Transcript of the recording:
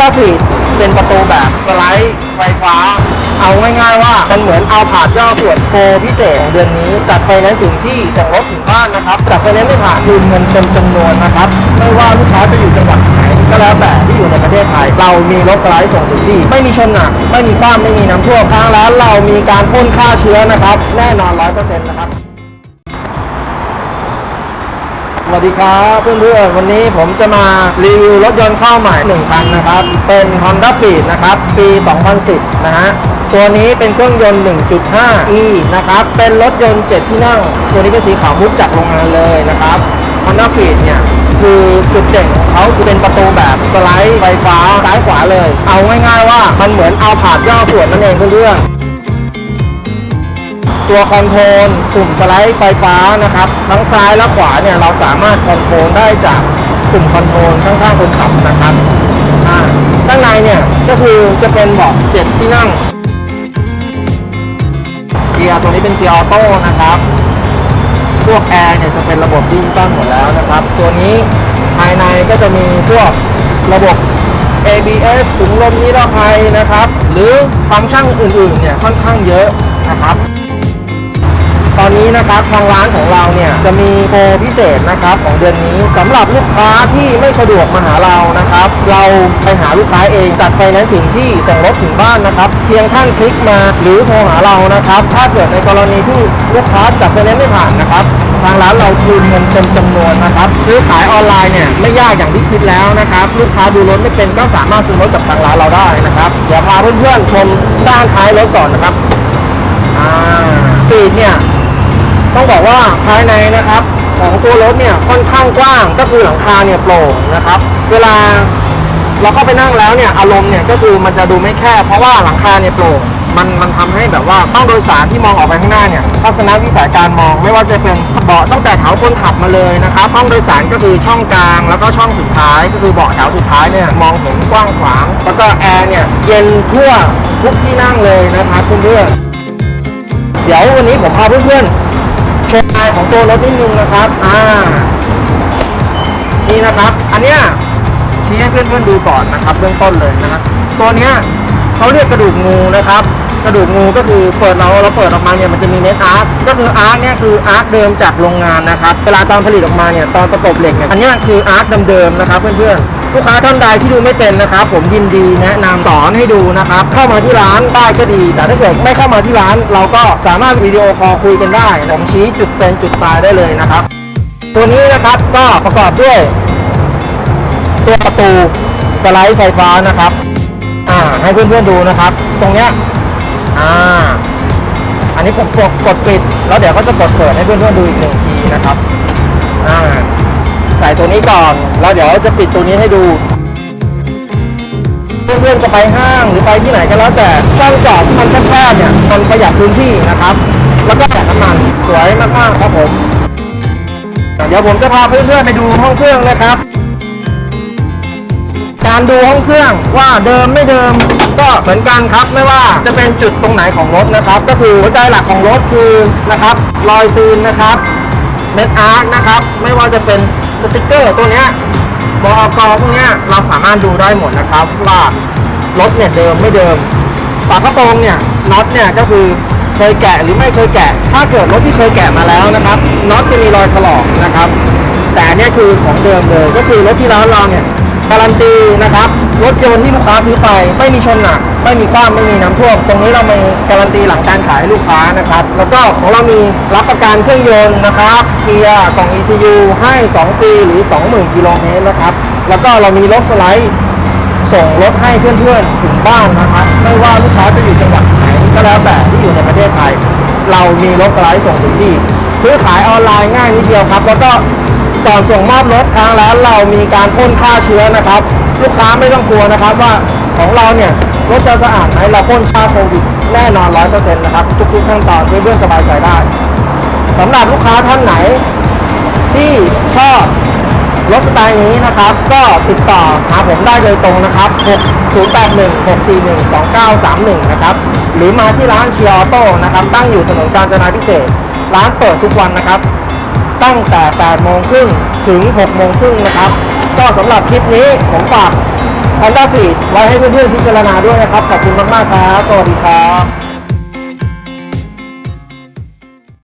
Honda Fit เป็นประตูแบบสไลด์ไฟฟ้า เอาง่ายๆว่ามันเหมือนเอาผ่านย่อส่วนโปรพิเศษของเดือนนี้ จัดไฟแนนซ์ถึงที่ส่งรถถึงบ้านนะครับจัดไฟแนนซ์ไม่ผ่านคืนเงินเต็มจำนวนนะครับ ไม่ว่าลูกค้าจะอยู่จังหวัดไหนก็แล้วแต่ที่อยู่ในประเทศไทย เรามีรถสไลด์ส่งถึงที่ ไม่มีชนหนัก ไม่มีความไม่มีน้ำท่วมทางร้านเรามีการพ่นฆ่าเชื้อนะครับ แน่นอน100%นะครับ สวัสดีครับเพื่อนๆ วันนี้ผมจะมารีวิวรถยนต์เข้าใหม่1คันนะครับ เป็น Honda Beat นะครับ ปี 2010 นะฮะ ตัวนี้เป็นเครื่องยนต์ 1.5 e นะครับ เป็นรถยนต์ 7 ที่นั่ง ตัวนี้เป็นสีขาวมุกจากโรงงานเลยนะครับ Honda Beat เนี่ย คือจุดเด่นของเขาคือเป็นประตูแบบสไลด์ไฟฟ้าซ้ายขวาเลย เอาง่ายๆว่ามันเหมือนเอาผ่านย่อส่วนนั่นเองเพื่อนๆ ตัวคอนโทรลปุ่มสไลด์ไฟฟ้านะครับ ทั้งซ้ายและขวาเนี่ยเราสามารถคอนโทรลได้จากปุ่มคอนโทรลข้างๆคนขับนะครับอ่าข้างในเนี่ยก็คือจะเป็นเบาะเจ็ดที่นั่งเกียร์ตัวนี้เป็นเกียร์ออโต้นะครับ พวกแอร์เนี่ยจะเป็นระบบดิจิตอลหมดแล้วนะครับ ตัวนี้ภายในก็จะมีพวกระบบ ABS ถุงลมนิรภัยนะครับ หรือฟังก์ชันอื่นๆเนี่ยค่อนข้างเยอะนะครับ ตอนนี้นะครับทางร้านของเราเนี่ยจะมีโปรพิเศษนะครับของเดือนนี้สำหรับลูกค้าที่ไม่สะดวกมาหาเรานะครับ เราไปหาลูกค้าเองจัดไฟแนนซ์ถึงที่ส่งรถถึงบ้านนะครับ เพียงท่านคลิกมาหรือโทรหาเรานะครับ ถ้าเกิดในกรณีที่ลูกค้าจัดไฟแนนซ์ไม่ผ่านนะครับทางร้านเราคืนเงินเต็มจำนวนนะครับ ซื้อขายออนไลน์เนี่ยไม่ยากอย่างที่คิดแล้วนะครับ ลูกค้าดูรถไม่เป็นก็สามารถซื้อรถกับทางร้านเราได้นะครับเดี๋ยวพาเพื่อนๆชมด้านท้ายรถก่อนนะครับอ่าปีกเนี่ย ต้องบอกว่าภายในนะครับของตัวรถเนี่ยค่อนข้างกว้างก็คือหลังคาเนี่ยโปร่งนะครับ เวลาเราเข้าไปนั่งแล้วเนี่ยอารมณ์เนี่ยก็คือมันจะดูไม่แคบเพราะว่าหลังคาเนี่ยโปร่งมันมันทำให้แบบว่าต้องโดยสารที่มองออกไปข้างหน้าเนี่ยทัศนวิสัยการมองไม่ว่าจะเป็นเบาะตั้งแต่แถวคนขับมาเลยนะครับห้องโดยสารก็คือช่องกลาง แล้วก็ช่องสุดท้ายก็คือเบาะแถวสุดท้ายเนี่ยมองเห็นกว้างขวาง แล้วก็แอร์เนี่ยเย็นทั่วทุกที่นั่งเลยนะครับเพื่อนๆเดี๋ยววันนี้ผมพาเพื่อนๆ โชว์ลายของตัวรถนิดนึงนะครับ อ่า นี่นะครับ อันเนี้ยชี้ให้เพื่อนๆดูก่อนนะครับ เบื้องต้นเลยนะครับตัวเนี้ยเขาเรียกกระดูกงูนะครับ กระดูกงูก็คือเปิดเราเราเปิดออกมาเนี่ยมันจะมีเม็ดอาร์คก็คืออาร์คเนี่ยคืออาร์คเดิมจากโรงงานนะครับ เวลาตอนผลิตออกมาเนี่ยตอนประกบเหล็กเนี่ยอันเนี้ยคืออาร์คเดิมๆนะครับเพื่อนๆ ลูกค้าท่านใดที่ดูไม่เป็นนะครับ ผมยินดีแนะนำสอนให้ดูนะครับ เข้ามาที่ร้านได้ก็ดี แต่ถ้าเกิดไม่เข้ามาที่ร้าน เราก็สามารถวิดีโอคอลคุยกันได้ผมชี้จุดเป็นจุดตายได้เลยนะครับ ตัวนี้นะครับก็ประกอบด้วย ตัวประตูสไลด์ไฟฟ้านะครับอ่าให้เพื่อนๆดูนะครับ ตรงเนี้ยอ่าอันนี้ผมกดกดปิด แล้วเดี๋ยวก็จะกดเปิดให้เพื่อนๆดูอีกหนึ่งทีนะครับอ่า ใส่ตัวนี้ก่อน แล้วเดี๋ยวจะปิดตัวนี้ให้ดู เพื่อนๆจะไปห้างหรือไปที่ไหนก็แล้วแต่ช่องจอดที่มันแคบๆเนี่ยมันประหยัดพื้นที่นะครับ แล้วก็ประหยัดน้ำมันสวยมากๆครับผมเดี๋ยวผมจะพาเพื่อนๆไปดูห้องเครื่องนะครับ การดูห้องเครื่องว่าเดิมไม่เดิมก็เหมือนกันครับไม่ว่าจะเป็นจุดตรงไหนของรถนะครับ ก็คือหัวใจหลักของรถคือนะครับรอยซีนนะครับเม็ดอาร์คนะครับ ไม่ว่าจะเป็น สติกเกอร์ตัวเนี้ยบออกพวกเนี้ยเราสามารถดูได้หมดนะครับว่ารถเนี่ยเดิมไม่เดิมฝากระโปรงเนี่ยน็อตเนี่ยก็คือเคยแกะหรือไม่เคยแกะ ถ้าเกิดรถที่เคยแกะมาแล้วนะครับน็อตจะมีรอยถลอกนะครับ แต่เนี่ยคือของเดิมเลยก็คือรถที่ร้านเราเนี่ย การันตีนะครับรถยนต์ที่ลูกค้าซื้อไป ไม่มีชนหนัก ไม่มีความไม่มีน้ำท่วม ตรงนี้เรามีการันตีหลังการขายให้ลูกค้านะครับ แล้วก็ของเรามีรับประกันเครื่องยนต์นะครับเกียร์กล่อง ECU ให้ 2 ปีหรือ 20,000กิโลเมตรนะครับ แล้วก็เรามีรถสไลด์ส่งรถให้เพื่อนๆถึงบ้านนะครับ ไม่ว่าลูกค้าจะอยู่จังหวัดไหนก็แล้วแต่ที่อยู่ในประเทศไทย เรามีรถสไลด์ส่งถึงที่ ซื้อขายออนไลน์ง่ายนิดเดียวครับ แล้วก็ ก่อนส่งมอบรถทางร้านเรามีการพ่นฆ่าเชื้อนะครับ ลูกค้าไม่ต้องกลัวนะครับว่าของเราเนี่ยรถจะสะอาดไหมเราพ่นฆ่าโควิดแน่นอนร้อยเปอร์เซ็นต์นะครับทุกๆขั้นตอนเพื่อนๆสบายใจได้สำหรับลูกค้าท่านไหน ที่ชอบรถสไตล์นี้นะครับ ก็ติดต่อหาผมได้โดยตรงนะครับ 6081 641 2931 นะครับ หรือมาที่ร้านเชียร์ออโต้นะครับ ตั้งอยู่ถนนกาญจนาพิเศษ ร้านเปิดทุกวันนะครับ ตั้งแต่ 8 โมงครึ่งถึง 6 โมงครึ่งนะครับ ก็สำหรับคลิปนี้ผมฝาก Honda Fit ไว้ให้เพื่อนๆพิจารณาด้วยนะครับ ขอบคุณมากๆครับ สวัสดีครับ